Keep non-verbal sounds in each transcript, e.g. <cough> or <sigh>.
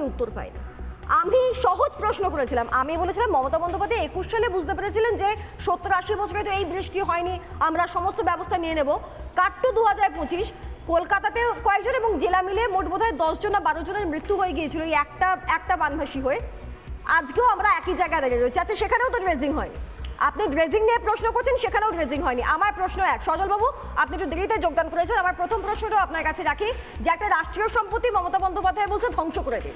আমি উত্তর পাই না আমি সহজ প্রশ্ন করেছিলাম। আমি বলেছিলাম, মমতা বন্দ্যোপাধ্যায় একুশ সালে বুঝতে পেরেছিলেন যে সত্তর আশি বছরে তো এই বৃষ্টি হয়নি, আমরা সমস্ত ব্যবস্থা নিয়ে নেব। কাট্টু দু হাজার পঁচিশ, কলকাতাতে কয়েকজন এবং জেলা মিলে মোট বোধ হয় দশজন না বারো জনের মৃত্যু হয়ে গিয়েছিল এই একটা একটা বানভাসী হয়ে। আজকেও আমরা একই জায়গায় দাঁড়িয়ে রয়েছি। আচ্ছা সেখানেও তো ড্রেজিং হয়নি। আপনি ড্রেজিং নিয়ে প্রশ্ন করছেন, সেখানেও ড্রেজিং হয়নি। আমার প্রশ্ন এক। সজলবাবু, আপনি একটু দেরিতে যোগদান করেছেন। আমার প্রথম প্রশ্নটাও আপনার কাছে রাখি যে একটা রাষ্ট্রীয় সম্পত্তি মমতা বন্দ্যোপাধ্যায় বলছে ধ্বংস করে দিন।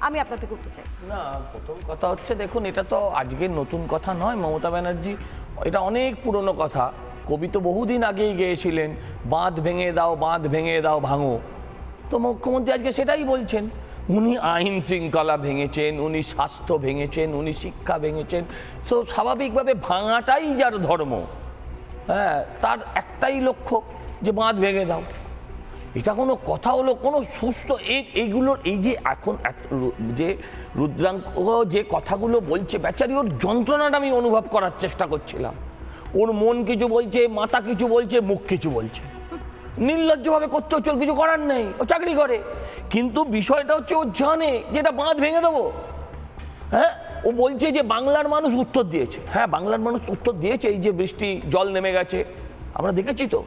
আমি আপনাকে করতে চাই। না, প্রথম কথা হচ্ছে, দেখুন, এটা তো আজকের নতুন কথা নয়। মমতা ব্যানার্জি, এটা অনেক পুরনো কথা। কবি তো বহুদিন আগেই গেয়েছিলেন, বাঁধ ভেঙে দাও, বাঁধ ভেঙে দাও, ভাঙো। তো মুখ্যমন্ত্রী আজকে সেটাই বলছেন। উনি আইন শৃঙ্খলা ভেঙেছেন, উনি স্বাস্থ্য ভেঙেছেন, উনি শিক্ষা ভেঙেছেন। সো স্বাভাবিকভাবে ভাঙাটাই যার ধর্ম। হ্যাঁ তার একটাই লক্ষ্য যে বাঁধ ভেঙে দাও। এটা কোনো কথা হলো, কোনো সুস্থ এই এইগুলোর এই যে এখন যে রুদ্রাঙ্ক যে কথাগুলো বলছে, বেচারি, ওর যন্ত্রণাটা আমি অনুভব করার চেষ্টা করছিলাম। ওর মন কিছু বলছে, মাথা কিছু বলছে, মুখ কিছু বলছে। নির্লজ্জভাবে করতে হচ্ছে কিছু করার নেই, ও চাকরি করে। কিন্তু বিষয়টা হচ্ছে ও জানে যে এটা বাঁধ ভেঙে দেবো। হ্যাঁ? ও বলছে যে বাংলার মানুষ উত্তর দিয়েছে। হ্যাঁ বাংলার মানুষ উত্তর দিয়েছে, এই যে বৃষ্টি, জল নেমে গেছে। আমরা দেখেছি তো,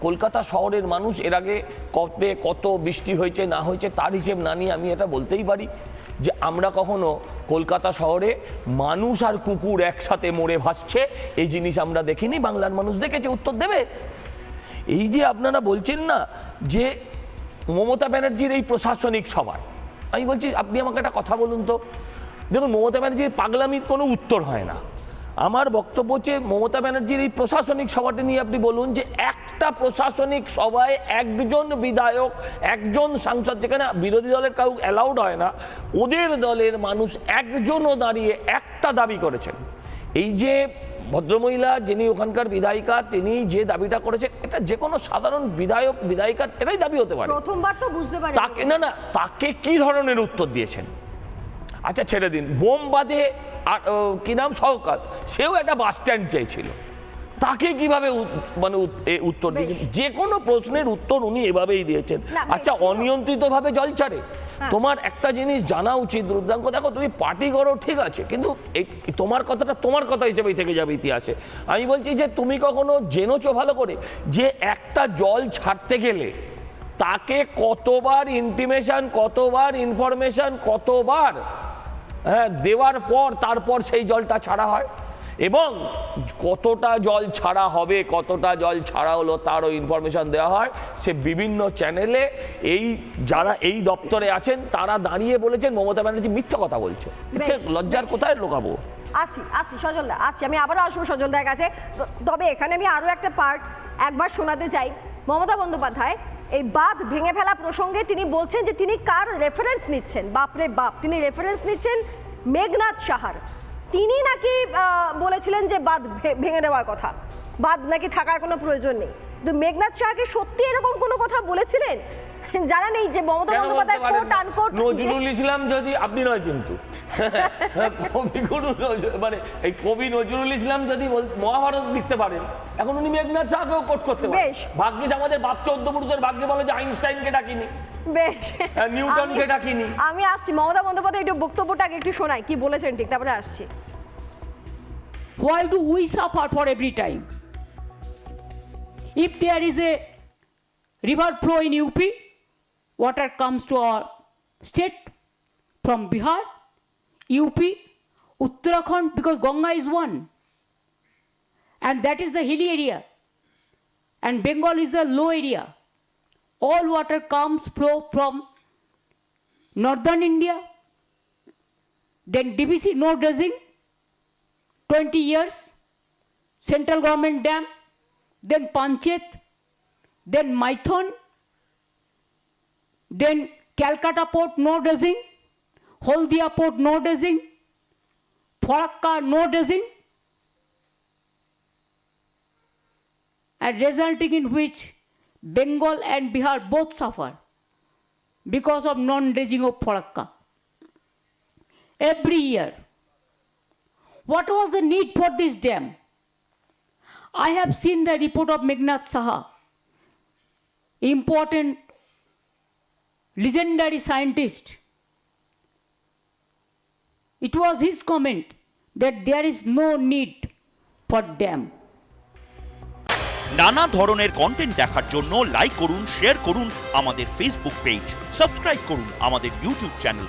কলকাতা শহরের মানুষ এর আগে কবে কত বৃষ্টি হয়েছে, না হয়েছে, তার হিসেব না নিয়ে আমি এটা বলতেই পারি যে আমরা কখনো কলকাতা শহরে মানুষ আর কুকুর একসাথে মরে ভাসছে, এই জিনিস আমরা দেখিনি। বাংলার মানুষ দেখেছে, উত্তর দেবে। এই যে আপনারা বলছেন না যে মমতা ব্যানার্জির এই প্রশাসনিক সভায়, আমি বলছি, আপনি আমাকে একটা কথা বলুন তো। দেখুন, মমতা ব্যানার্জির পাগলামির কোনো উত্তর হয় না। আমার বক্তব্য হচ্ছে, মমতা ব্যানার্জির এই প্রশাসনিক সভাটি নিয়ে আপনি বলুন যে একটা প্রশাসনিক সভায় একজন বিধায়ক, একজন সাংসদ, যেখানে বিরোধী দলের কাউ অ্যালাউড হয় না, ওদের দলের মানুষ একজনও দাঁড়িয়ে একটা দাবি করেছেন। এই যে ভদ্রমহিলা যিনি ওখানকার বিধায়িকা তিনি যে দাবিটা করেছেন এটা যে কোনো সাধারণ বিধায়ক বিধায়িকার এটাই দাবি হতে পারে। প্রথমবার তো বুঝতে পারি তাকে না না তাকে কি ধরনের উত্তর দিয়েছেন? আচ্ছা ছেড়ে দিন। বোম বাঁধে আর কি নাম? সহকাত সেও একটা বাস স্ট্যান্ড চেয়েছিল। তাকে কীভাবে মানে উত্তর দিয়েছেন? যে কোনো প্রশ্নের উত্তর উনি এভাবেই দিয়েছেন। আচ্ছা অনিয়ন্ত্রিতভাবে জল ছাড়ে। তোমার একটা জিনিস জানা উচিত, রুদ্রাঙ্ক। দেখো, তুমি পার্টি করো, ঠিক আছে, কিন্তু তোমার কথাটা তোমার কথা হিসেবেই থেকে যাবে ইতিহাসে। আমি বলছি যে, তুমি কখনো জেনেছো ভালো করে যে একটা জল ছাড়তে গেলে তাকে কতবার ইন্টিমেশন কতবার ইনফরমেশন কতবার হ্যাঁ দেওয়ার পর, তারপর সেই জলটা ছাড়া হয়? এবং কতটা জল ছাড়া হবে কতটা জল ছাড়া হলো তারও ইনফরমেশন দেওয়া হয়। সে বিভিন্ন চ্যানেলে এই যারা এই দপ্তরে আছেন তারা দাঁড়িয়ে বলেছেন মমতা ব্যানার্জি মিথ্যা কথা বলছে। লজ্জার কোথায় লোকাবো? আসি আসি সজলদা আসছি। আমি আবারও আসব সজলদার কাছে। তবে এখানে আমি আরও একটা পার্ট একবার শোনাতে চাই। মমতা বন্দ্যোপাধ্যায় এই বাঁধ ভেঙে ফেলা প্রসঙ্গে তিনি বলছেন যে তিনি কার রেফারেন্স নিচ্ছেন? বাপরে বাপ তিনি রেফারেন্স নিচ্ছেন মেঘনাথ সাহার। তিনি নাকি বলেছিলেন যে বাঁধ ভেঙে দেওয়ার কথা। বাঁধ নাকি থাকার কোনো প্রয়োজন নেই। কিন্তু মেঘনাথ সাহাকে সত্যি এরকম কোনো কথা বলেছিলেন? <laughs> জানা নেই যে মমতা বন্দ্যোপাধ্যায় কোট আনকোট নজরুল ইসলাম যদি আপনি নয় কিন্তু। <laughs> কবিগুরু মানে এই কবি নজরুল ইসলাম যদি মহাভারত লিখতে পারেন এখন উনি মেঘনাথ শাহকেও কোট করতে পারেন। বেশ। ভাগ্যিস আমাদের বাপ চোদ্দ পুরুষের ভাগ্যে বলে যে আইনস্টাইনকে ডাকিনি। বেশ। নিউটনকে ডাকিনি। আমি আসছি। মমতা বন্দ্যোপাধ্যায় একটু বক্তব্যটা একটু শোনাই। কি বলেছেন ঠিক তারপরে আসছি। Why do we suffer for every time? If there is a river flow in UP, water comes to our state from Bihar, UP, Uttarakhand, because Ganga is one. And that is the hilly area. And Bengal is a low area. All water comes flow from northern India. Then DBC, no dredging, 20 years, central government dam, then Panchet, then Maithon, then Calcutta port, no dredging, Holdia port, no dredging, Farakka, no dredging, and resulting in which Bengal and Bihar both suffer because of non-dredging of Farakka. Every year, What was the need for this dam? I have seen the report of Meghnad Saha, important, legendary scientist. It was his comment that there is no need for dam. নানা ধরনের content দেখার জন্য like করুন share করুন আমাদের Facebook page subscribe করুন আমাদের YouTube channel